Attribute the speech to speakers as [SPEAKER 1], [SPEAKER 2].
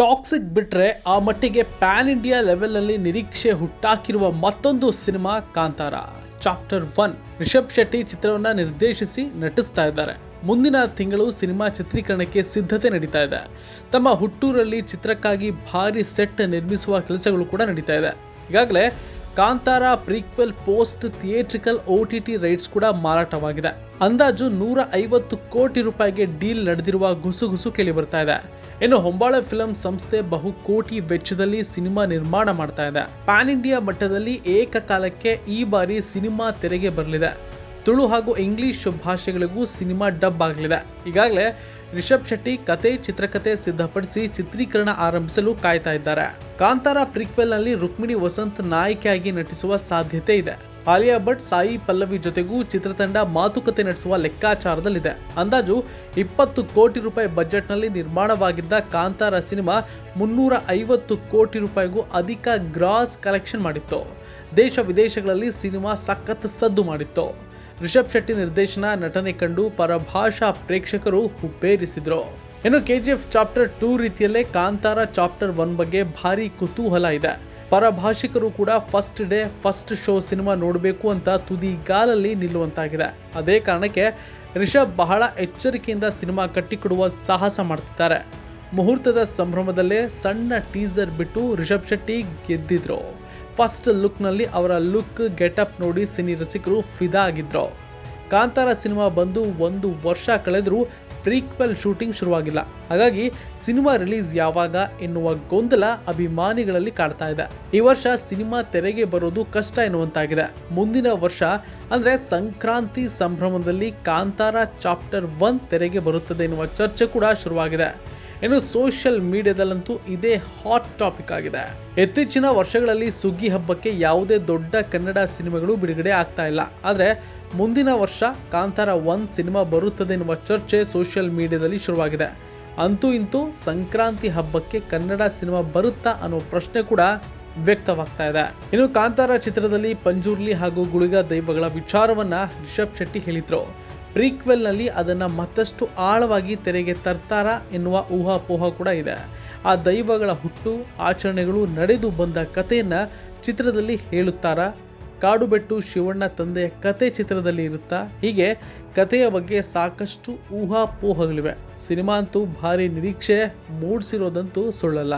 [SPEAKER 1] Toxic ಬಿಟ್ರೆ ಆ ಮಟ್ಟಿಗೆ ಪ್ಯಾನ್ ಇಂಡಿಯಾ ಲೆವೆಲ್ನಲ್ಲಿ ನಿರೀಕ್ಷೆ ಹುಟ್ಟಾಕಿರುವ ಮತ್ತೊಂದು cinema Kantara, chapter one. Rishab Shetty ಚಿತ್ರವನ್ನ ನಿರ್ದೇಶಿಸಿ ನಟಿಸ್ತಾ ಇದ್ದಾರೆ. ಮುಂದಿನ ತಿಂಗಳು ಸಿನಿಮಾ ಚಿತ್ರೀಕರಣಕ್ಕೆ ಸಿದ್ಧತೆ ನಡೀತಾ ಇದೆ. ತಮ್ಮ ಹುಟ್ಟೂರಲ್ಲಿ ಚಿತ್ರಕ್ಕಾಗಿ ಭಾರಿ ಸೆಟ್ ನಿರ್ಮಿಸುವ ಕೆಲಸಗಳು ಕೂಡ ನಡೀತಾ ಇದೆ. ಈಗಾಗಲೇ Kantara prequel post theatrical O T T rights ಕೂಡ ಮಾರಾಟವಾಗಿದೆ. ಅಂದಾಜು ನೂರ ಐವತ್ತು ಕೋಟಿ ರೂಪಾಯಿಗೆ ಡೀಲ್ ನಡೆದಿರುವ ಗುಸುಗುಸು ಕೇಳಿ ಬರ್ತಾ ಇದೆ. ಇನ್ನು ಹೊಂಬಾಳೆ ಫಿಲಂ ಸಂಸ್ಥೆ ಬಹು ಕೋಟಿ ವೆಚ್ಚದಲ್ಲಿ ಸಿನಿಮಾ ನಿರ್ಮಾಣ ಮಾಡ್ತಾ ಇದೆ. ಪ್ಯಾನ್ ಇಂಡಿಯಾ ಮಟ್ಟದಲ್ಲಿ ಏಕಕಾಲಕ್ಕೆ ಈ ಬಾರಿ ಸಿನಿಮಾ ತೆರೆಗೆ ಬರಲಿದೆ. ತುಳು ಹಾಗೂ ಇಂಗ್ಲಿಷ್ ಭಾಷೆಗಳಿಗೂ ಸಿನಿಮಾ ಡಬ್ ಆಗಲಿದೆ. ಈಗಾಗಲೇ ರಿಷಬ್ ಶೆಟ್ಟಿ ಕತೆ, ಚಿತ್ರಕತೆ ಸಿದ್ಧಪಡಿಸಿ ಚಿತ್ರೀಕರಣ ಆರಂಭಿಸಲು ಕಾಯ್ತಾ ಇದ್ದಾರೆ. ಕಾಂತಾರ ಪ್ರಿಕ್ವೆಲ್ನಲ್ಲಿ ರುಕ್ಮಿಣಿ ವಸಂತ್ ನಾಯಕಿಯಾಗಿ ನಟಿಸುವ ಸಾಧ್ಯತೆ ಇದೆ. ಆಲಿಯಾ ಭಟ್ ಸಾಯಿ ಪಲ್ಲವಿ ಜೊತೆಗೂ ಚಿತ್ರತಂಡ ಮಾತುಕತೆ ನಡೆಸುವ ಲೆಕ್ಕಾಚಾರದಲ್ಲಿದೆ. ಅಂದಾಜು ಇಪ್ಪತ್ತು ಕೋಟಿ ರೂಪಾಯಿ ಬಜೆಟ್ನಲ್ಲಿ ನಿರ್ಮಾಣವಾಗಿದ್ದ ಕಾಂತಾರ ಸಿನಿಮಾ ಮುನ್ನೂರ ಐವತ್ತು ಕೋಟಿ ರೂಪಾಯಿಗೂ ಅಧಿಕ ಗ್ರಾಸ್ ಕಲೆಕ್ಷನ್ ಮಾಡಿತ್ತು. ದೇಶ ವಿದೇಶಗಳಲ್ಲಿ ಸಿನಿಮಾ ಸಖತ್ ಸದ್ದು ಮಾಡಿತ್ತು. ರಿಷಬ್ ಶೆಟ್ಟಿ ನಿರ್ದೇಶನ ನಟನೆ ಕಂಡು ಪರಭಾಷಾ ಪ್ರೇಕ್ಷಕರು ಹುಬ್ಬೇರಿಸಿದ್ರು. ಇನ್ನು ಕೆಜಿಎಫ್ ಚಾಪ್ಟರ್ ಟೂ ರೀತಿಯಲ್ಲೇ ಕಾಂತಾರ ಚಾಪ್ಟರ್ ಒನ್ ಬಗ್ಗೆ ಭಾರಿ ಕುತೂಹಲ ಇದೆ. ಪರಭಾಷಿಕರು ಕೂಡ first day first show cinema ನೋಡಬೇಕು ಅಂತ ತುದಿಗಾಲಲ್ಲಿ ನಿಲ್ಲುವಂತಾಗಿದೆ. ಅದೇ ಕಾರಣಕ್ಕೆ ರಿಷಬ್ ಬಹಳ ಎಚ್ಚರಿಕೆಯಿಂದ ಸಿನಿಮಾ ಕಟ್ಟಿಕೊಡುವ ಸಾಹಸ ಮಾಡ್ತಿದ್ದಾರೆ. ಮುಹೂರ್ತದ ಸಂಭ್ರಮದಲ್ಲೇ ಸಣ್ಣ ಟೀಸರ್ ಬಿಟ್ಟು ರಿಷಬ್ ಶೆಟ್ಟಿ ಗೆದ್ದಿದ್ರು. ಫಸ್ಟ್ ಲುಕ್ನಲ್ಲಿ ಅವರ ಲುಕ್ ಗೆಟಪ್ ನೋಡಿ ಸಿನಿ ರಸಿಕರು ಫಿದಾ ಆಗಿದ್ರು. ಕಾಂತಾರ ಸಿನಿಮಾ ಬಂದು ಒಂದು ವರ್ಷ ಕಳೆದರೂ ಪ್ರೀಕ್ವೆಲ್ ಶೂಟಿಂಗ್ ಶುರುವಾಗಿಲ್ಲ. ಹಾಗಾಗಿ ಸಿನಿಮಾ ರಿಲೀಸ್ ಯಾವಾಗ ಎನ್ನುವ ಗೊಂದಲ ಅಭಿಮಾನಿಗಳಲ್ಲಿ ಕಾಡ್ತಾ ಇದೆ. ಈ ವರ್ಷ ಸಿನಿಮಾ ತೆರೆಗೆ ಬರೋದು ಕಷ್ಟ ಎನ್ನುವಂತಾಗಿದೆ. ಮುಂದಿನ ವರ್ಷ ಅಂದ್ರೆ ಸಂಕ್ರಾಂತಿ ಸಂಭ್ರಮದಲ್ಲಿ ಕಾಂತಾರ ಚಾಪ್ಟರ್ ಒನ್ ತೆರೆಗೆ ಬರುತ್ತದೆ ಎನ್ನುವ ಚರ್ಚೆ ಕೂಡ ಶುರುವಾಗಿದೆ. ಇನ್ನು ಸೋಷಿಯಲ್ ಮೀಡಿಯಾದಲ್ಲಂತೂ ಇದೇ ಹಾಟ್ ಟಾಪಿಕ್ ಆಗಿದೆ. ಇತ್ತೀಚಿನ ವರ್ಷಗಳಲ್ಲಿ ಸುಗ್ಗಿ ಹಬ್ಬಕ್ಕೆ ಯಾವುದೇ ದೊಡ್ಡ ಕನ್ನಡ ಸಿನಿಮಾಗಳು ಬಿಡುಗಡೆ ಆಗ್ತಾ ಇಲ್ಲ. ಆದರೆ ಮುಂದಿನ ವರ್ಷ ಕಾಂತಾರ ಒನ್ ಸಿನಿಮಾ ಬರುತ್ತದೆ ಎನ್ನುವ ಚರ್ಚೆ ಸೋಷಿಯಲ್ ಮೀಡಿಯಾದಲ್ಲಿ ಶುರುವಾಗಿದೆ. ಅಂತೂ ಇಂತೂ ಸಂಕ್ರಾಂತಿ ಹಬ್ಬಕ್ಕೆ ಕನ್ನಡ ಸಿನಿಮಾ ಬರುತ್ತಾ ಅನ್ನೋ ಪ್ರಶ್ನೆ ಕೂಡ ವ್ಯಕ್ತವಾಗ್ತಾ ಇದೆ. ಇನ್ನು ಕಾಂತಾರ ಚಿತ್ರದಲ್ಲಿ ಪಂಜುರ್ಲಿ ಹಾಗೂ ಗುಳಿಗ ದೈವಗಳ ವಿಚಾರವನ್ನ ರಿಷಬ್ ಶೆಟ್ಟಿ ಹೇಳಿದ್ರು. ಪ್ರೀಕ್ವೆಲ್ನಲ್ಲಿ ಅದನ್ನು ಮತ್ತಷ್ಟು ಆಳವಾಗಿ ತೆರೆಗೆ ತರ್ತಾರ ಎನ್ನುವ ಊಹಾಪೋಹ ಕೂಡ ಇದೆ. ಆ ದೈವಗಳ ಹುಟ್ಟು, ಆಚರಣೆಗಳು ನಡೆದು ಬಂದ ಕಥೆಯನ್ನ ಚಿತ್ರದಲ್ಲಿ ಹೇಳುತ್ತಾರಾ? ಕಾಡುಬೆಟ್ಟು ಶಿವಣ್ಣ ತಂದೆಯ ಕತೆ ಚಿತ್ರದಲ್ಲಿ ಇರುತ್ತಾ? ಹೀಗೆ ಕಥೆಯ ಬಗ್ಗೆ ಸಾಕಷ್ಟು ಊಹಾಪೋಹಗಳಿವೆ. ಸಿನಿಮಾ ಅಂತೂ ಭಾರಿ ನಿರೀಕ್ಷೆ ಮೂಡಿಸಿರೋದಂತೂ ಸುಳ್ಳಲ್ಲ.